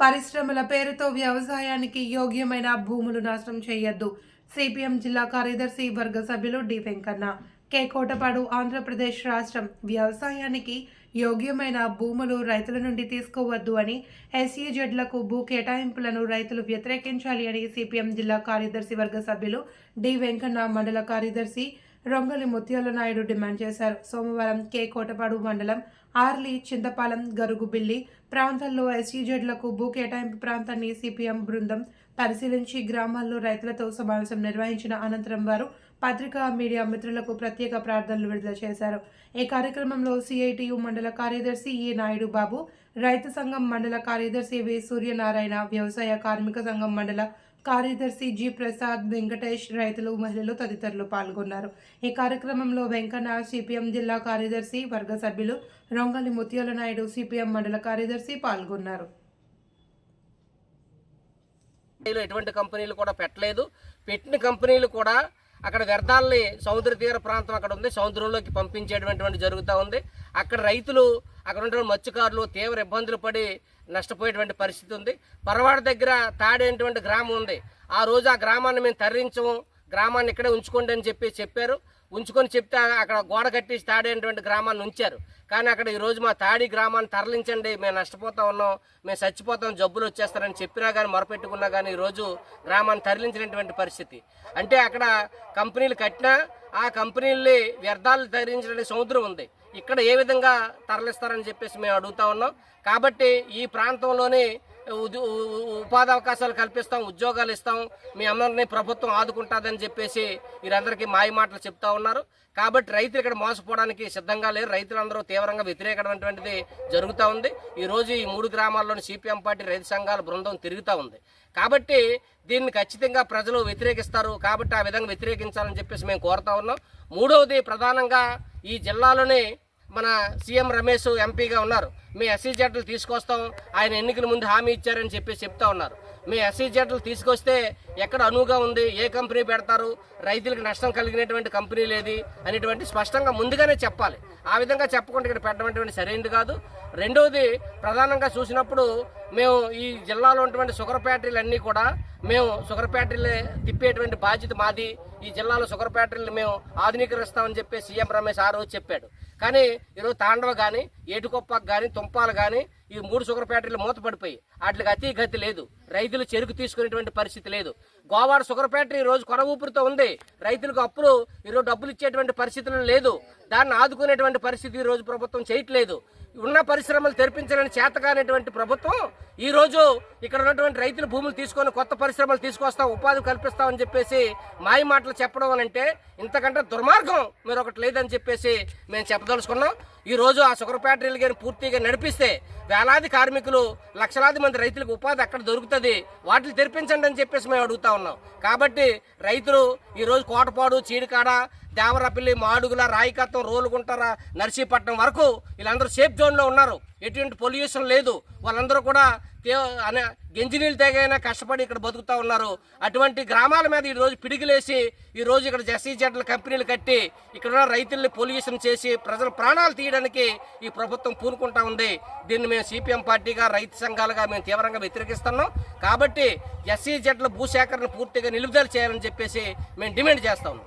పరిశ్రమల పేరుతో వ్యవసాయానికి యోగ్యమైన భూములు నాశనం చేయొద్దు. సిపిఎం జిల్లా కార్యదర్శి వర్గ సభ్యులు డి వెంకన్న. కే కోటపాడు ఆంధ్రప్రదేశ్ రాష్ట్రం. వ్యవసాయానికి యోగ్యమైన భూములు రైతుల నుండి తీసుకోవద్దు అని ఎస్ఈజెడ్లకు భూ కేటాయింపులను రైతులు వ్యతిరేకించాలి అని సిపిఎం జిల్లా కార్యదర్శి వర్గ సభ్యులు డి వెంకన్న మండల కార్యదర్శి రొంగలి ముత్యాల నాయుడు డిమాండ్ చేశారు. సోమవారం కే. కోటపాడు మండలం ఆర్లి చింతపాలెం గరుగుబిల్లి ప్రాంతాల్లో ఎస్ఈజెడ్లకు భూ కేటాయింపు ప్రాంతాన్ని సిపిఎం బృందం పరిశీలించి గ్రామాల్లో రైతులతో సమావేశం నిర్వహించిన అనంతరం వారు పత్రికా మీడియా మిత్రులకు ప్రత్యేక ప్రార్థనలు విడుదల చేశారు. ఈ కార్యక్రమంలో సిఐటియు మండల కార్యదర్శి ఈ నాయుడు బాబు రైతు సంఘం మండల కార్యదర్శి వి. సూర్యనారాయణ వ్యవసాయ కార్మిక సంఘం మండల కార్యదర్శి జి ప్రసాద్ వెంకటేష్ రైతులు మహిళలు తదితరులు పాల్గొన్నారు. ఈ కార్యక్రమంలో వెంకన్న సిపిఎం జిల్లా కార్యదర్శి వర్గ సభ్యులు రొంగలి ముత్యాల నాయుడు సిపిఎం మండల కార్యదర్శి పాల్గొన్నారు. ఎటువంటి కంపెనీలు కూడా పెట్టలేదు. పెట్టిన కంపెనీలు కూడా అక్కడ వ్యర్థాలని సముద్ర తీర ప్రాంతం అక్కడ ఉంది. సముద్రంలోకి పంపించేటువంటి జరుగుతూ ఉంది. అక్కడ రైతులు అక్కడ ఉన్నటువంటి మత్స్యకారులు తీవ్ర ఇబ్బందులు పడి నష్టపోయేటువంటి పరిస్థితి ఉంది. పరవాడ దగ్గర తాడేటువంటి గ్రామం ఉంది. ఆ రోజు ఆ గ్రామాన్ని మేము తరలించము. గ్రామాన్ని ఇక్కడే ఉంచుకోండి అని చెప్పి చెప్పారు. ఉంచుకొని చెప్తే అక్కడ గోడ కట్టేసి తాడేటువంటి గ్రామాన్ని ఉంచారు. కానీ అక్కడ ఈరోజు మా తాడి గ్రామాన్ని తరలించండి మేము నష్టపోతా ఉన్నాం మేము చచ్చిపోతాం జబ్బులు వచ్చేస్తారని చెప్పినా కానీ మొరపెట్టుకున్నా కానీ ఈ రోజు గ్రామాన్ని తరలించినటువంటి పరిస్థితి. అంటే అక్కడ కంపెనీలు కట్టినా ఆ కంపెనీల్ని వ్యర్థాలు తరించడానికి సముద్రం ఉంది. ఇక్కడ ఏ విధంగా తరలిస్తారని చెప్పేసి మేము అడుగుతా ఉన్నాం. కాబట్టి ఈ ప్రాంతంలోని ఉపాధి అవకాశాలు కల్పిస్తాం ఉద్యోగాలు ఇస్తాం. మీ అందరినీ ప్రభుత్వం ఆదుకుంటుందని చెప్పేసి వీరందరికీ మాయ మాటలు చెప్తా ఉన్నారు. కాబట్టి రైతులు ఇక్కడ మోసపోవడానికి సిద్ధంగా లేరు. రైతులందరూ తీవ్రంగా వ్యతిరేకమైనటువంటిది జరుగుతూ ఉంది. ఈరోజు ఈ మూడు గ్రామాల్లోని సిపిఎం పార్టీ రైతు సంఘాల బృందం తిరుగుతూ ఉంది. కాబట్టి దీన్ని ఖచ్చితంగా ప్రజలు వ్యతిరేకిస్తారు. కాబట్టి ఆ విధంగా వ్యతిరేకించాలని చెప్పేసి మేము కోరుతా ఉన్నాం. మూడవది ప్రధానంగా ఈ జిల్లాలోని మన సీఎం రమేష్ ఎంపీగా ఉన్నారు. మీ ఎస్సీ జట్లు తీసుకొస్తాం. ఆయన ఎన్నికల ముందు హామీ ఇచ్చారని చెప్పి చెప్తా ఉన్నారు. మీ ఎస్సీ జట్లు తీసుకొస్తే ఎక్కడ అనువుగా ఉంది? ఏ కంపెనీ పెడతారు? రైతులకు నష్టం కలిగినటువంటి కంపెనీ లేది అనేటువంటి స్పష్టంగా ముందుగానే చెప్పాలి. ఆ విధంగా చెప్పకుండా ఇక్కడ పెట్టడం సరైనది కాదు. రెండవది ప్రధానంగా చూసినప్పుడు మేము ఈ జిల్లాలో ఉన్నటువంటి షుగర్ ఫ్యాక్టరీలన్నీ కూడా మేము షుగర్ ఫ్యాక్టరీలు తిప్పేటువంటి బాధ్యత మాది. ఈ జిల్లాలో షుగర్ ఫ్యాక్టరీలు మేము ఆధునీకరిస్తామని చెప్పి సీఎం రమేష్ ఆ రోజు చెప్పాడు. కానీ ఈరోజు తాండవ కానీ ఏటుకొప్పకు కానీ తుంపాలు కానీ ఈ మూడు షుగర్ ఫ్యాక్టరీలు మూతపడిపోయి. వాటికి అతి గతి లేదు. రైతులు చెరుకు తీసుకునేటువంటి పరిస్థితి లేదు. గోవాడ షుగర్ ఫ్యాక్టరీ ఈ రోజు కొన ఊపిరితో ఉంది. రైతులకు అప్పులు ఈరోజు డబ్బులు ఇచ్చేటువంటి పరిస్థితులు లేదు. దాన్ని ఆదుకునేటువంటి పరిస్థితి ఈరోజు రోజు ప్రభుత్వం చేయట్లేదు. ఉన్న పరిశ్రమలు తెరిపించాలని చేతకానటువంటి ప్రభుత్వం ఈ రోజు ఇక్కడ ఉన్నటువంటి రైతుల భూములు తీసుకొని కొత్త పరిశ్రమలు తీసుకొస్తాం ఉపాధి కల్పిస్తామని చెప్పేసి మాయ మాటలు చెప్పడం అని అంటే ఇంతకంటే దుర్మార్గం మీరు ఒకటి లేదని చెప్పేసి మేము చెప్పదలుచుకున్నాం. ఈ రోజు ఆ షుగర్ రైలు కానీ పూర్తిగా నడిపిస్తే వేలాది కార్మికులు లక్షలాది మంది రైతులకు ఉపాధి అక్కడ దొరుకుతుంది. వాటిని తెరిపించండి అని చెప్పేసి మేము అడుగుతా ఉన్నాం. కాబట్టి రైతులు ఈరోజు కోటపాడు చీడికాడ దేవరపల్లి మాడుగుల రాయికత్వం రోలుకుంటారా నర్సీపట్నం వరకు వీళ్ళందరూ సేఫ్ జోన్లో ఉన్నారు. ఎటువంటి పొల్యూషన్ లేదు. వాళ్ళందరూ కూడా అనే గెంజినీళ్ళు తెగైనా కష్టపడి ఇక్కడ బతుకుతా ఉన్నారు. అటువంటి గ్రామాల మీద ఈ రోజు పిడిగిలేసి ఈ రోజు ఇక్కడ జెస్సీ జెడ్ల కంపెనీలు కట్టి ఇక్కడ ఉన్న రైతుల్ని పొల్యూషన్ చేసి ప్రజల ప్రాణాలు తీయడానికి ఈ ప్రభుత్వం పూనుకుంటా ఉంది. దీన్ని మేము సిపిఎం పార్టీగా రైతు సంఘాలుగా మేము తీవ్రంగా వ్యతిరేకిస్తున్నాం. కాబట్టి ఎస్సీ జెడ్ల భూసేకరణ పూర్తిగా నిలుపుదల చేయాలని చెప్పేసి మేము డిమాండ్ చేస్తాము